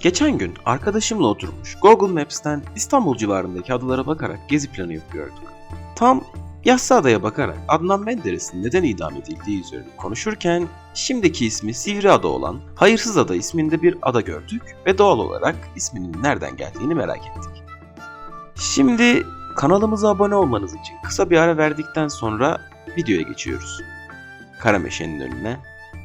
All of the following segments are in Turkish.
Geçen gün arkadaşımla oturmuş Google Maps'ten İstanbul civarındaki adalara bakarak gezi planı yapıyorduk. Tam Yassıada'ya bakarak Adnan Menderes'in neden idam edildiği üzerine konuşurken şimdiki ismi Sivriada olan Hayırsız Ada isminde bir ada gördük ve doğal olarak isminin nereden geldiğini merak ettik. Şimdi kanalımıza abone olmanız için kısa bir ara verdikten sonra videoya geçiyoruz. Karameşe'nin önüne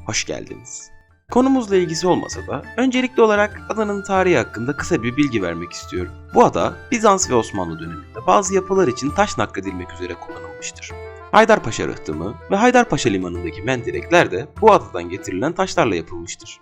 hoş geldiniz. Konumuzla ilgisi olmasa da öncelikli olarak adanın tarihi hakkında kısa bir bilgi vermek istiyorum. Bu ada Bizans ve Osmanlı döneminde bazı yapılar için taş nakledilmek üzere kullanılmıştır. Haydarpaşa rıhtımı ve Haydarpaşa limanındaki mendirekler de bu adadan getirilen taşlarla yapılmıştır.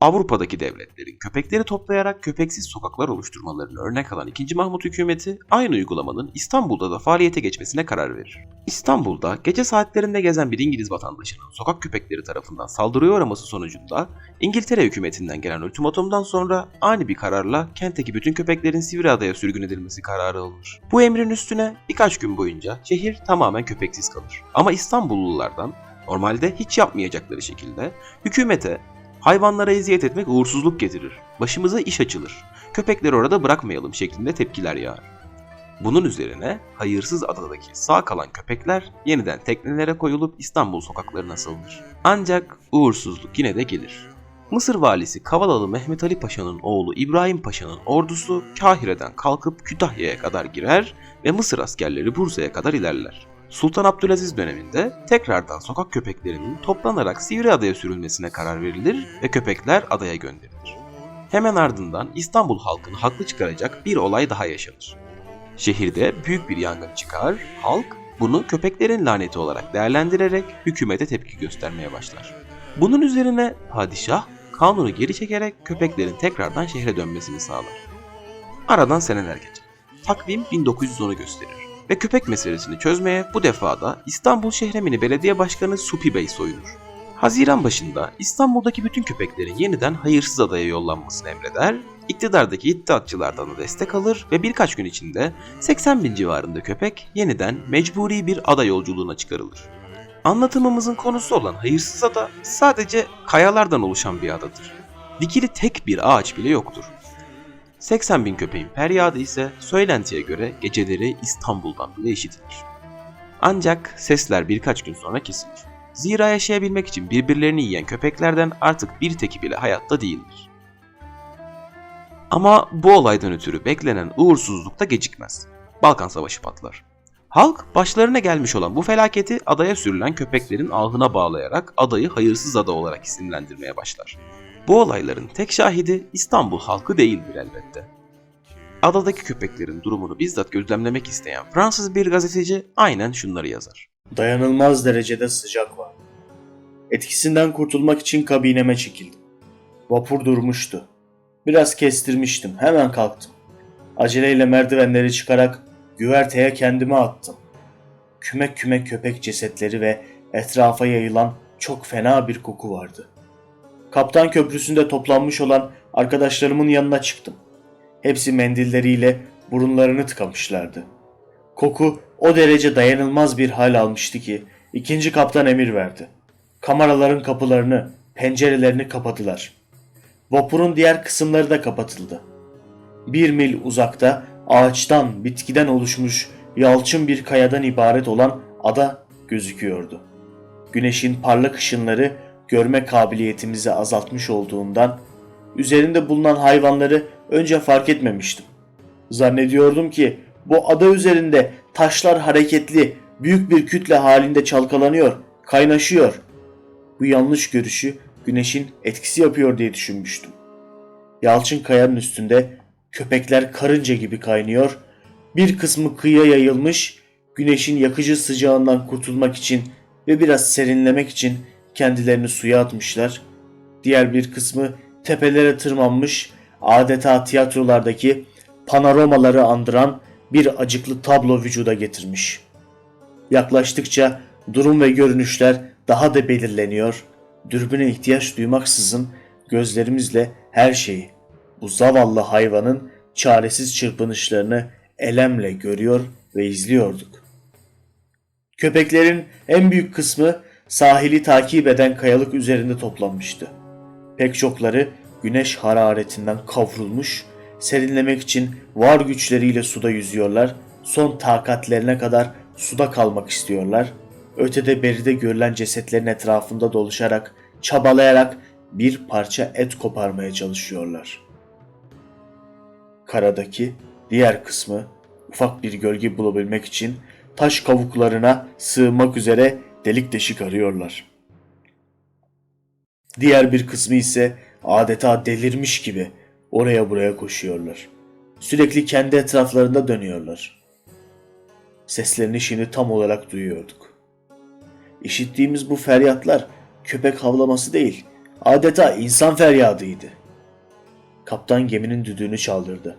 Avrupa'daki devletlerin köpekleri toplayarak köpeksiz sokaklar oluşturmalarını örnek alan 2. Mahmut hükümeti aynı uygulamanın İstanbul'da da faaliyete geçmesine karar verir. İstanbul'da gece saatlerinde gezen bir İngiliz vatandaşının sokak köpekleri tarafından saldırıya uğraması sonucunda İngiltere hükümetinden gelen ultimatomdan sonra ani bir kararla kentteki bütün köpeklerin Sivriada'ya sürgün edilmesi kararı alınır. Bu emrin üstüne birkaç gün boyunca şehir tamamen köpeksiz kalır. Ama İstanbullulardan normalde hiç yapmayacakları şekilde hükümete Hayvanlara eziyet etmek uğursuzluk getirir. Başımıza iş açılır. Köpekleri orada bırakmayalım şeklinde tepkiler yağar. Bunun üzerine hayırsız adadaki sağ kalan köpekler yeniden teknelere koyulup İstanbul sokaklarına salınır. Ancak uğursuzluk yine de gelir. Mısır valisi Kavalalı Mehmet Ali Paşa'nın oğlu İbrahim Paşa'nın ordusu Kahire'den kalkıp Kütahya'ya kadar girer ve Mısır askerleri Bursa'ya kadar ilerler. Sultan Abdülaziz döneminde tekrardan sokak köpeklerinin toplanarak Sivriada'ya sürülmesine karar verilir ve köpekler adaya gönderilir. Hemen ardından İstanbul halkını haklı çıkaracak bir olay daha yaşanır. Şehirde büyük bir yangın çıkar, halk bunu köpeklerin laneti olarak değerlendirerek hükümete tepki göstermeye başlar. Bunun üzerine padişah kanunu geri çekerek köpeklerin tekrardan şehre dönmesini sağlar. Aradan seneler geçer. Takvim 1910'u gösterir ve köpek meselesini çözmeye bu defa da İstanbul Şehremini Belediye Başkanı Supi Bey soyunur. Haziran başında İstanbul'daki bütün köpeklerin yeniden hayırsız adaya yollanmasını emreder, iktidardaki iddiatçılardan da destek alır ve birkaç gün içinde 80 bin civarında köpek yeniden mecburi bir ada yolculuğuna çıkarılır. Anlatımımızın konusu olan hayırsız ada sadece kayalardan oluşan bir adadır. Dikili tek bir ağaç bile yoktur. 80 bin köpeğin feryadı ise söylentiye göre geceleri İstanbul'dan bile işitilir. Ancak sesler birkaç gün sonra kesilir. Zira yaşayabilmek için birbirlerini yiyen köpeklerden artık bir teki bile hayatta değildir. Ama bu olaydan ötürü beklenen uğursuzluk da gecikmez. Balkan Savaşı patlar. Halk başlarına gelmiş olan bu felaketi adaya sürülen köpeklerin ahına bağlayarak adayı hayırsız ada olarak isimlendirmeye başlar. Bu olayların tek şahidi İstanbul halkı değildir elbette. Adadaki köpeklerin durumunu bizzat gözlemlemek isteyen Fransız bir gazeteci aynen şunları yazar. Dayanılmaz derecede sıcak var. Etkisinden kurtulmak için kabineme çekildim. Vapur durmuştu. Biraz kestirmiştim. Hemen kalktım. Aceleyle merdivenleri çıkarak güverteye kendimi attım. Kümek kümek köpek cesetleri ve etrafa yayılan çok fena bir koku vardı. Kaptan köprüsünde toplanmış olan arkadaşlarımın yanına çıktım. Hepsi mendilleriyle burunlarını tıkamışlardı. Koku o derece dayanılmaz bir hal almıştı ki ikinci kaptan emir verdi. Kameraların kapılarını, pencerelerini kapadılar. Vapurun diğer kısımları da kapatıldı. Bir mil uzakta ağaçtan, bitkiden oluşmuş yalçın bir kayadan ibaret olan ada gözüküyordu. Güneşin parlak ışınları görme kabiliyetimizi azaltmış olduğundan üzerinde bulunan hayvanları önce fark etmemiştim. Zannediyordum ki bu ada üzerinde taşlar hareketli, büyük bir kütle halinde çalkalanıyor, kaynaşıyor. Bu yanlış görüşü güneşin etkisi yapıyor diye düşünmüştüm. Yalçın kayanın üstünde köpekler karınca gibi kaynıyor, bir kısmı kıyıya yayılmış, güneşin yakıcı sıcağından kurtulmak için ve biraz serinlemek için kendilerini suya atmışlar. Diğer bir kısmı tepelere tırmanmış, adeta tiyatrolardaki panorama'ları andıran bir acıklı tablo vücuda getirmiş. Yaklaştıkça durum ve görünüşler daha da belirleniyor. Dürbüne ihtiyaç duymaksızın gözlerimizle her şeyi, bu zavallı hayvanın çaresiz çırpınışlarını elemle görüyor ve izliyorduk. Köpeklerin en büyük kısmı sahili takip eden kayalık üzerinde toplanmıştı. Pek çokları güneş hararetinden kavrulmuş, serinlemek için var güçleriyle suda yüzüyorlar, son takatlerine kadar suda kalmak istiyorlar. Ötede beride görülen cesetlerin etrafında doluşarak, çabalayarak bir parça et koparmaya çalışıyorlar. Karadaki diğer kısmı ufak bir gölge bulabilmek için taş kavuklarına sığmak üzere delik deşik arıyorlar. Diğer bir kısmı ise adeta delirmiş gibi oraya buraya koşuyorlar. Sürekli kendi etraflarında dönüyorlar. Seslerini şimdi tam olarak duyuyorduk. İşittiğimiz bu feryatlar köpek havlaması değil, adeta insan feryadıydı. Kaptan geminin düdüğünü çaldırdı.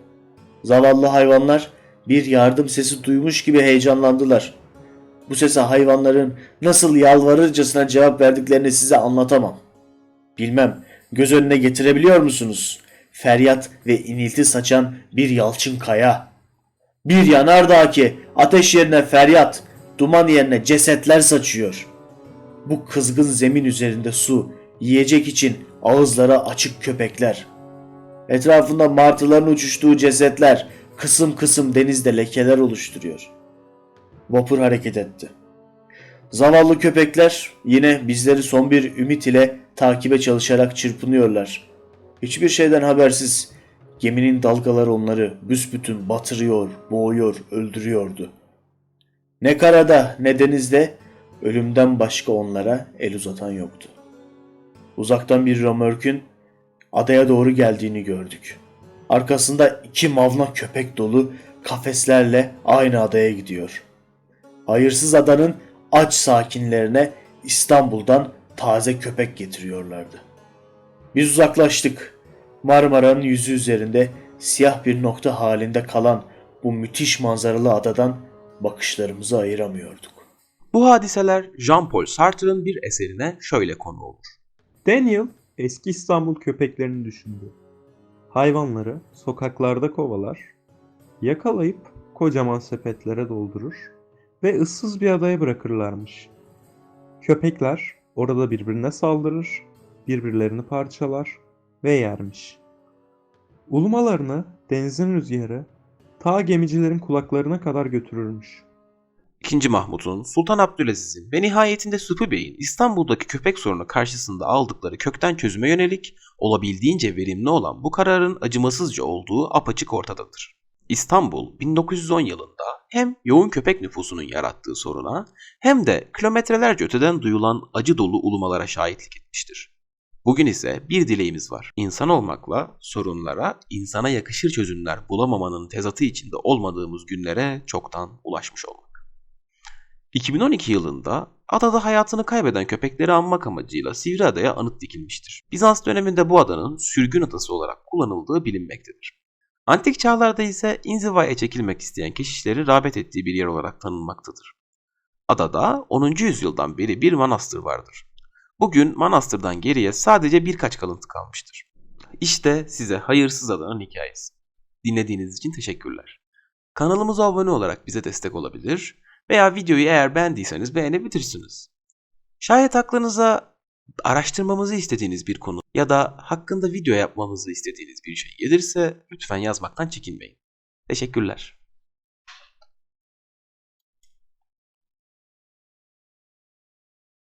Zavallı hayvanlar bir yardım sesi duymuş gibi heyecanlandılar. Bu sese hayvanların nasıl yalvarırcasına cevap verdiklerini size anlatamam. Bilmem, göz önüne getirebiliyor musunuz? Feryat ve inilti saçan bir yalçın kaya. Bir yanardağ ki ateş yerine feryat, duman yerine cesetler saçıyor. Bu kızgın zemin üzerinde su, yiyecek için ağızlara açık köpekler. Etrafında martıların uçuştuğu cesetler kısım kısım denizde lekeler oluşturuyor. Vapur hareket etti. Zavallı köpekler yine bizleri son bir ümit ile takibe çalışarak çırpınıyorlar. Hiçbir şeyden habersiz geminin dalgaları onları büsbütün batırıyor, boğuyor, öldürüyordu. Ne karada ne denizde ölümden başka onlara el uzatan yoktu. Uzaktan bir römörkün adaya doğru geldiğini gördük. Arkasında iki mavna köpek dolu kafeslerle aynı adaya gidiyor. Hayırsız adanın aç sakinlerine İstanbul'dan taze köpek getiriyorlardı. Biz uzaklaştık. Marmara'nın yüzü üzerinde siyah bir nokta halinde kalan bu müthiş manzaralı adadan bakışlarımızı ayıramıyorduk. Bu hadiseler Jean-Paul Sartre'ın bir eserine şöyle konu olur. Daniel eski İstanbul köpeklerini düşündü. Hayvanları sokaklarda kovalar, yakalayıp kocaman sepetlere doldurur ve ıssız bir adaya bırakırlarmış. Köpekler orada birbirine saldırır, birbirlerini parçalar ve yermiş. Ulumalarını denizin rüzgarı ta gemicilerin kulaklarına kadar götürürmüş. 2. Mahmut'un, Sultan Abdülaziz'in ve nihayetinde Sıfı Bey'in İstanbul'daki köpek sorunu karşısında aldıkları kökten çözüme yönelik olabildiğince verimli olan bu kararın acımasızca olduğu apaçık ortadadır. İstanbul 1910 yılında hem yoğun köpek nüfusunun yarattığı soruna hem de kilometrelerce öteden duyulan acı dolu ulumalara şahitlik etmiştir. Bugün ise bir dileğimiz var. İnsan olmakla sorunlara insana yakışır çözümler bulamamanın tezatı içinde olmadığımız günlere çoktan ulaşmış olmak. 2012 yılında adada hayatını kaybeden köpekleri anmak amacıyla Sivriada'ya anıt dikilmiştir. Bizans döneminde bu adanın sürgün adası olarak kullanıldığı bilinmektedir. Antik çağlarda ise inzivaya çekilmek isteyen keşişleri rağbet ettiği bir yer olarak tanınmaktadır. Adada 10. yüzyıldan beri bir manastır vardır. Bugün manastırdan geriye sadece birkaç kalıntı kalmıştır. İşte size hayırsız adanın hikayesi. Dinlediğiniz için teşekkürler. Kanalımıza abone olarak bize destek olabilir veya videoyu eğer beğendiyseniz beğenebilirsiniz. Şayet aklınıza araştırmamızı istediğiniz bir konu ya da hakkında video yapmamızı istediğiniz bir şey gelirse lütfen yazmaktan çekinmeyin. Teşekkürler.